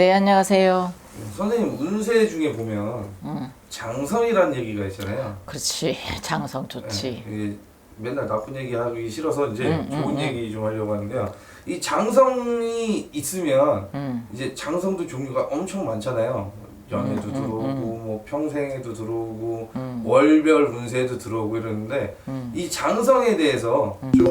네, 안녕하세요. 선생님 운세 중에 보면 음, 장성이라는 얘기가 있잖아요. 그렇지. 장성 좋지. 네, 이게 맨날 나쁜 얘기 하기 싫어서 이제 음, 음, 좋은 음. 얘기 좀 하려고 하는데요. 이 장성이 있으면 음, 이제 장성도 종류가 엄청 많잖아요. 연애도 음, 음, 들어오고 음. 뭐 평생에도 들어오고 음, 월별 운세도 들어오고 이러는데 음. 이 장성에 대해서 좀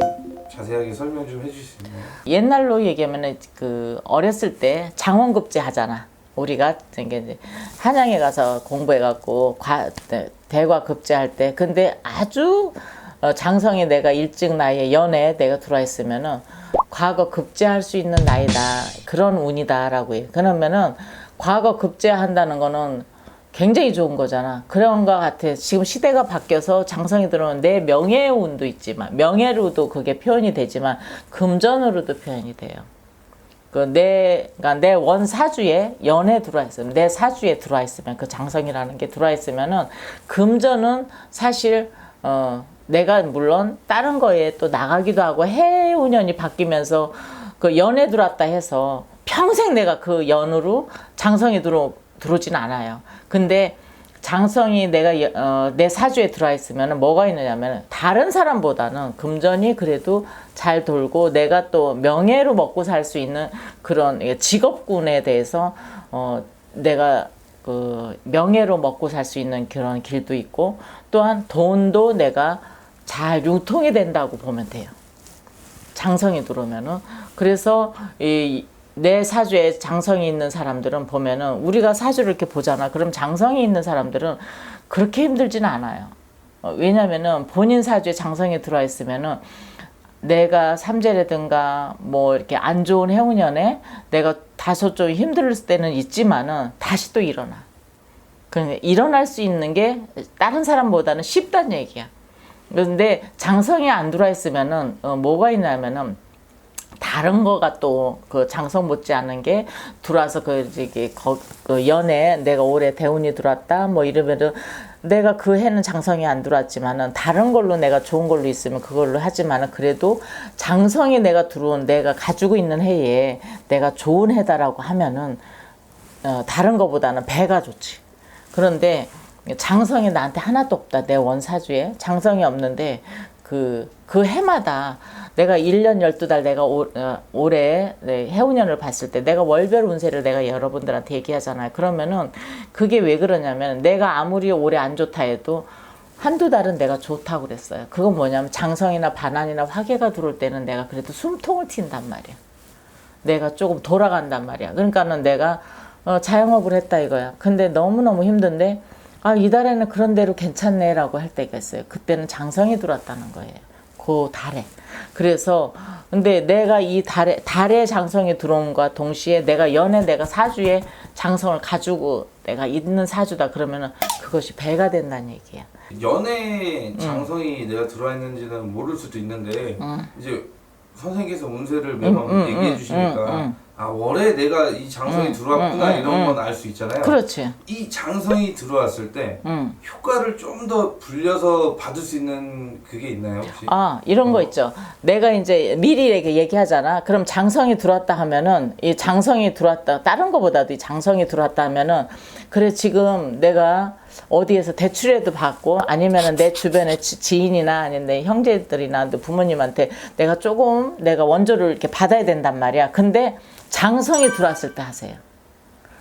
자세하게 설명 좀 해주실 수 있나요? 옛날로 얘기하면은 그 어렸을 때 장원급제 하잖아. 우리가 이제 한양에 가서 공부해갖고 과 대- 대과 급제할 때 근데 아주 어, 장성이 내가 일찍 나이에 연애에 내가 들어와 있으면은 과거 급제할 수 있는 나이다 그런 운이다라고 해. 그러면은 과거 급제한다는 거는 굉장히 좋은 거잖아. 그런 거 같아. 지금 시대가 바뀌어서 장성이 들어오면 내 명예의 운도 있지만 명예로도 그게 표현이 되지만 금전으로도 표현이 돼요. 그 내 그러니까 내 원 사주에 연에 들어와 있으면 내 사주에 들어와 있으면 그 장성이라는 게 들어와 있으면은 금전은 사실 어 내가 물론 다른 거에 또 나가기도 하고 해 운연이 바뀌면서 그 연에 들어왔다 해서 평생 내가 그 연으로 장성이 들어 들어오진 않아요. 근데 장성이 내가 여- 어, 내 사주에 들어와 있으면 뭐가 있느냐면 다른 사람보다는 금전이 그래도 잘 돌고 내가 또 명예로 먹고 살 수 있는 그런 예, 직업군에 대해서 어, 내가 그 명예로 먹고 살 수 있는 그런 길도 있고 또한 돈도 내가 잘 유통이 된다고 보면 돼요. 장성이 들어오면은 그래서 이 내 사주에 장성이 있는 사람들은 보면은 우리가 사주를 이렇게 보잖아. 그럼 장성이 있는 사람들은 그렇게 힘들지는 않아요. 어, 왜냐면은 본인 사주에 장성이 들어와 있으면은 내가 삼재라든가 뭐 이렇게 안 좋은 해운년에 내가 다소 좀 힘들 때는 있지만은 다시 또 일어나. 그러니까 일어날 수 있는 게 다른 사람보다는 쉽다는 얘기야. 그런데 장성이 안 들어와 있으면은 어, 뭐가 있냐면은 다른 거가 또 그 장성 못지 않은 게 들어와서 그 이게 거, 그 연애 내가 올해 대운이 들어왔다 뭐 이러면은 내가 그 해는 장성이 안 들어왔지만은 다른 걸로 내가 좋은 걸로 있으면 그걸로 하지만은 그래도 장성이 내가 들어온 내가 가지고 있는 해에 내가 좋은 해다라고 하면은 어, 다른 거보다는 배가 좋지. 그런데 장성이 나한테 하나도 없다. 내 원사주에 장성이 없는데 그, 그 해마다 내가 1년 12달 내가 올, 어, 올해 네, 해운년을 봤을 때 내가 월별 운세를 내가 여러분들한테 얘기하잖아요. 그러면은 그게 왜 그러냐면 내가 아무리 올해 안 좋다 해도 한두 달은 내가 좋다고 그랬어요. 그건 뭐냐면 장성이나 반환이나 화계가 들어올 때는 내가 그래도 숨통을 튄단 말이야. 내가 조금 돌아간단 말이야. 그러니까는 내가 어, 자영업을 했다 이거야. 근데 너무너무 힘든데 아, 이달에는 그런 대로 괜찮네라고 할 때가 있어요. 그때는 장성이 들어왔다는 거예요. 그 달에. 그래서 근데 내가 이 달에 달에 장성이 들어옴과 동시에 내가 연애 내가 사주에 장성을 가지고 내가 있는 사주다 그러면은 그것이 배가 된다는 얘기야. 연애 장성이 내가 들어와 있는지는 모를 수도 있는데 이제 선생님께서 운세를 매번 음, 음, 얘기해 음, 주시니까 음, 음. 아 월에 내가 이 장성이 음, 들어왔구나 음, 음, 이런 음. 건알 수 있잖아요. 그렇지. 이 장성이 들어왔을 때 음. 효과를 좀 더 불려서 받을 수 있는 그게 있나요 혹시? 아, 이런 거 어. 있죠. 내가 이제 미리 이렇게 얘기하잖아. 그럼 장성이 들어왔다 하면은, 이 장성이 들어왔다, 다른 거보다도 이 장성이 들어왔다 하면은, 그래, 지금 내가 어디에서 대출에도 받고, 아니면은 내 주변에 지- 지인이나 아니면 내 형제들이나 내 부모님한테 내가 조금 내가 원조를 이렇게 받아야 된단 말이야. 근데 장성이 들어왔을 때 하세요.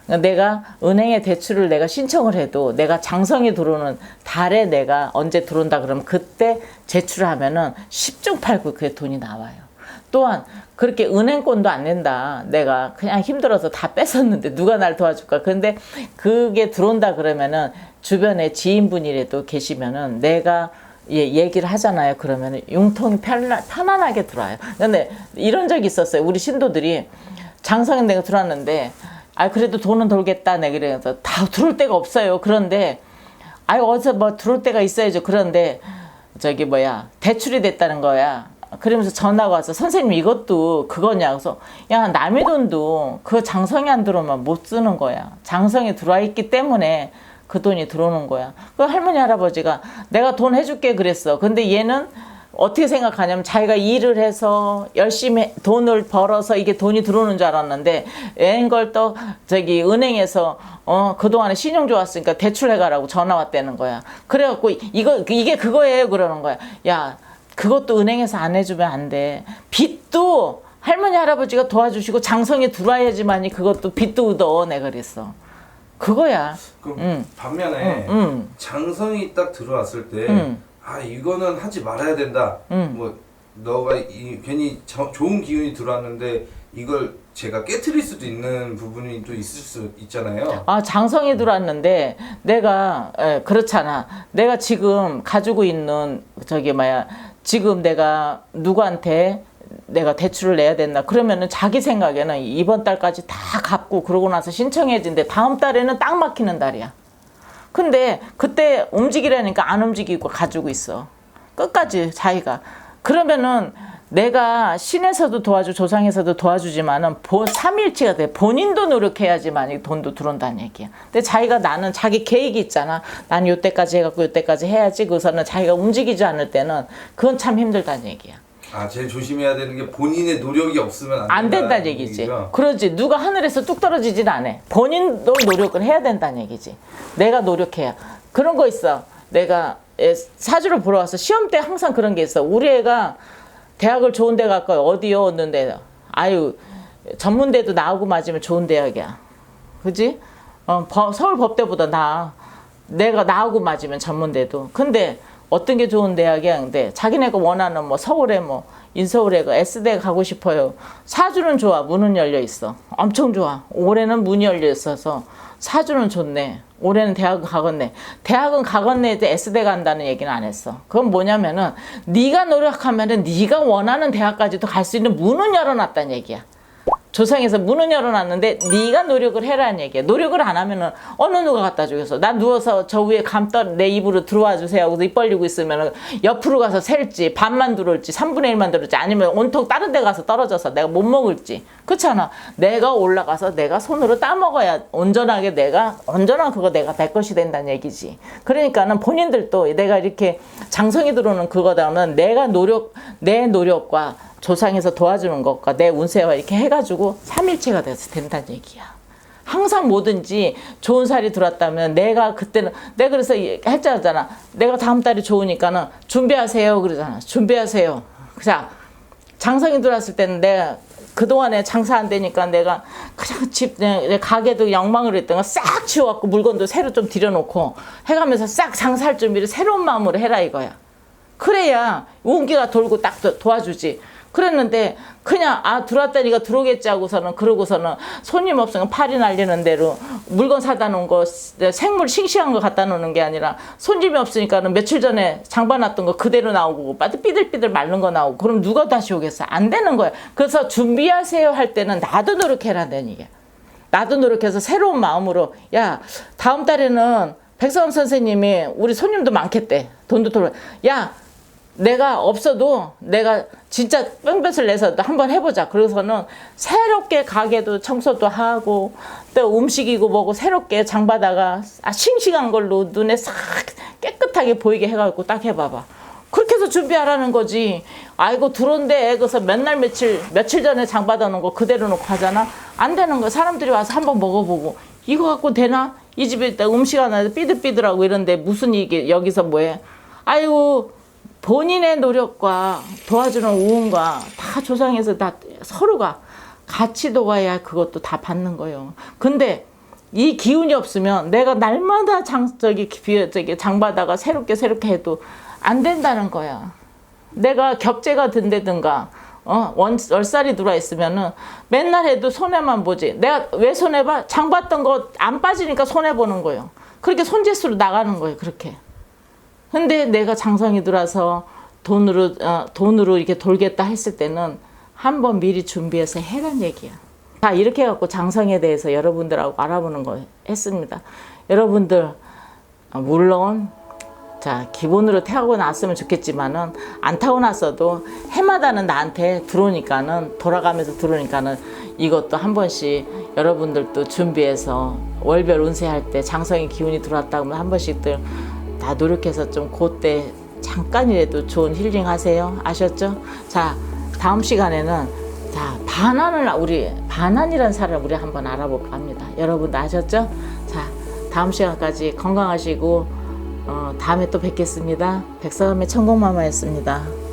그러니까 내가 은행에 대출을 내가 신청을 해도 내가 장성이 들어오는 달에 내가 언제 들어온다 그러면 그때 제출을 하면은 10중 8구 그게 돈이 나와요. 또한 그렇게 은행권도 안 낸다. 내가 그냥 힘들어서 다 뺏었는데 누가 날 도와줄까? 근데 그게 들어온다 그러면은 주변에 지인분이라도 계시면은 내가 예, 얘기를 하잖아요. 그러면은 융통이 편안, 편안하게 들어와요. 근데 이런 적이 있었어요. 우리 신도들이 장성인 내가 들어왔는데 아 그래도 돈은 돌겠다 내 그래서 다 들어올 데가 없어요 그런데 아이 어디서 뭐 들어올 데가 있어야죠 그런데 저기 뭐야 대출이 됐다는 거야 그러면서 전화가 와서 선생님 이것도 그거냐. 그래서 야 남의 돈도 그 장성이 안 들어오면 못 쓰는 거야. 장성이 들어와 있기 때문에 그 돈이 들어오는 거야. 그 할머니 할아버지가 내가 돈 해줄게 그랬어. 근데 얘는 어떻게 생각하냐면 자기가 일을 해서 열심히 돈을 벌어서 이게 돈이 들어오는 줄 알았는데 웬걸 또 저기 은행에서 어 그동안에 신용 좋았으니까 대출해 가라고 전화 왔다는 거야. 그래갖고 이거 이게 그거예요? 그러는 거야. 야 그것도 은행에서 안 해주면 안 돼. 빚도 할머니 할아버지가 도와주시고 장성에 들어와야지만이 그것도 빚도 얻어 내가 그랬어. 그거야. 그럼 응. 반면에 응. 장성이 딱 들어왔을 때, 응. 아 이거는 하지 말아야 된다. 응. 뭐 너가 이, 괜히 저- 좋은 기운이 들어왔는데 이걸 제가 깨트릴 수도 있는 부분이 또 있을 수 있잖아요. 아 장성이 들어왔는데 내가 에, 그렇잖아. 내가 지금 가지고 있는 저기 뭐야 지금 내가 누구한테 내가 대출을 내야 된다. 그러면은 자기 생각에는 이번 달까지 다 갚고 그러고 나서 신청해진데 다음 달에는 딱 막히는 달이야. 근데 그때 움직이라니까 안 움직이고 가지고 있어. 끝까지 자기가. 그러면은 내가 신에서도 도와주 조상에서도 도와주지만은 보, 삼일치가 돼. 본인도 노력해야지만 이 돈도 들어온다는 얘기야. 근데 자기가 나는 자기 계획이 있잖아. 난 요때까지 해갖고 요때까지 해야지. 그래서는 자기가 움직이지 않을 때는 그건 참 힘들다는 얘기야. 아 제일 조심해야 되는 게 본인의 노력이 없으면 안, 안 된다는 얘기지. 그러지. 누가 하늘에서 뚝 떨어지진 않아. 본인도 노력을 해야 된다는 얘기지. 내가 노력해야. 그런 거 있어. 내가 애 사주를 보러 와서 시험 때 항상 그런 게 있어. 우리 애가 대학을 좋은 데 갈까 어디요? 얻는데 아유 전문대도 나오고 맞으면 좋은 대학이야. 그지? 어, 버- 서울 법대보다 나아. 내가 나오고 맞으면 전문대도. 근데 어떤 게 좋은 대학이야? 근데 자기네가 원하는 뭐 서울에 뭐 인서울에 그 S대 가고 싶어요. 사주는 좋아. 문은 열려 있어. 엄청 좋아. 올해는 문이 열려 있어서 사주는 좋네. 올해는 대학은 가겠네. 대학은 가겠네 이제 S대 간다는 얘기는 안 했어. 그건 뭐냐면은 네가 노력하면은 네가 원하는 대학까지도 갈 수 있는 문은 열어놨다는 얘기야. 조상에서 문은 열어놨는데 네가 노력을 해라는 얘기야. 노력을 안 하면은 어느 누가 갖다 주겠어. 나 누워서 저 위에 감던 내 입으로 들어와 주세요 하고 입 벌리고 있으면은 옆으로 가서 셀지 반만 들어올지 3분의 1만 들어올지 아니면 온통 다른 데 가서 떨어져서 내가 못 먹을지 그렇잖아. 내가 올라가서 내가 손으로 따먹어야 온전하게 내가 온전한 그거 내가 내 것이 된다는 얘기지. 그러니까는 본인들도 내가 이렇게 장성이 들어오는 그거다면 내가 노력 내 노력과 조상에서 도와주는 것과 내 운세와 이렇게 해가지고 삼일체가 돼서 된다는 얘기야. 항상 뭐든지 좋은 살이 들어왔다면 내가 그때는 내가 그래서 했잖아. 내가 다음 달이 좋으니까는 준비하세요 그러잖아. 준비하세요. 자 장성이 들어왔을 때는 내가 그동안에 장사 안 되니까 내가 그냥 집, 내, 내 가게도 영망을 했던 거 싹 치워갖고 물건도 새로 좀 들여놓고 해가면서 싹 장사할 준비를 새로운 마음으로 해라 이거야. 그래야 운기가 돌고 딱 도, 도와주지. 그랬는데 그냥 아 들어왔다니까 들어오겠지 하고서는 그러고서는 손님 없으면 팔이 날리는 대로 물건 사다 놓은 거 생물 싱싱한 거 갖다 놓는 게 아니라 손님이 없으니까는 며칠 전에 장봐놨던 거 그대로 나오고 빠드 삐들삐들 마른 거 나오고 그럼 누가 다시 오겠어? 안 되는 거야. 그래서 준비하세요 할 때는 나도 노력해라는 얘기야 나도 노력해서 새로운 마음으로 야 다음 달에는 백성원 선생님이 우리 손님도 많겠대. 돈도 돌아. 야 내가 없어도 내가 진짜 뺑볕을 내서 한번 해보자. 그래서는 새롭게 가게도 청소도 하고 또 음식이고 뭐고 새롭게 장바다가 아, 싱싱한 걸로 눈에 싹 깨끗하게 보이게 해가지고 딱 해봐봐. 그렇게 해서 준비하라는 거지. 아이고 들어온데 그래서 맨날 며칠 며칠 전에 장 받아놓은 거 그대로 놓고 하잖아. 안 되는 거. 사람들이 와서 한번 먹어보고 이거 갖고 되나? 이 집에 있다 음식 하나 삐들삐들하고 이런데 무슨 이게 여기서 뭐해? 아이고 본인의 노력과 도와주는 우운과 다 조상에서 다 서로가 같이 도와야 그것도 다 받는 거예요. 근데 이 기운이 없으면 내가 날마다 장 저기 비 저기 장바다가 새롭게 새롭게 해도 안 된다는 거야. 내가 격제가 든다든가 어, 원, 월살이 들어와 있으면은 맨날 해도 손해만 보지. 내가 왜 손해봐? 장 봤던 거 안 빠지니까 손해보는 거예요. 그렇게 손재수로 나가는 거예요. 그렇게. 근데 내가 장성이 들어서 돈으로 어, 돈으로 이렇게 돌겠다 했을 때는 한 번 미리 준비해서 해란 얘기야. 자 이렇게 해갖고 장성에 대해서 여러분들하고 알아보는 거 했습니다. 여러분들 어, 물론 자 기본으로 태하고 났으면 좋겠지만은 안 타고 났어도 해마다는 나한테 들어오니까는 돌아가면서 들어오니까는 이것도 한 번씩 여러분들도 준비해서 월별 운세할 때 장성의 기운이 들어왔다고 한 번씩들 다 노력해서 좀 그때 잠깐이라도 좋은 힐링 하세요. 아셨죠? 자, 다음 시간에는 자, 반환을 우리 반환이라는 사람을 우리 한번 알아볼까 합니다. 여러분도 아셨죠? 자, 다음 시간까지 건강하시고 어, 다음에 또 뵙겠습니다. 백사람의 천국마마였습니다.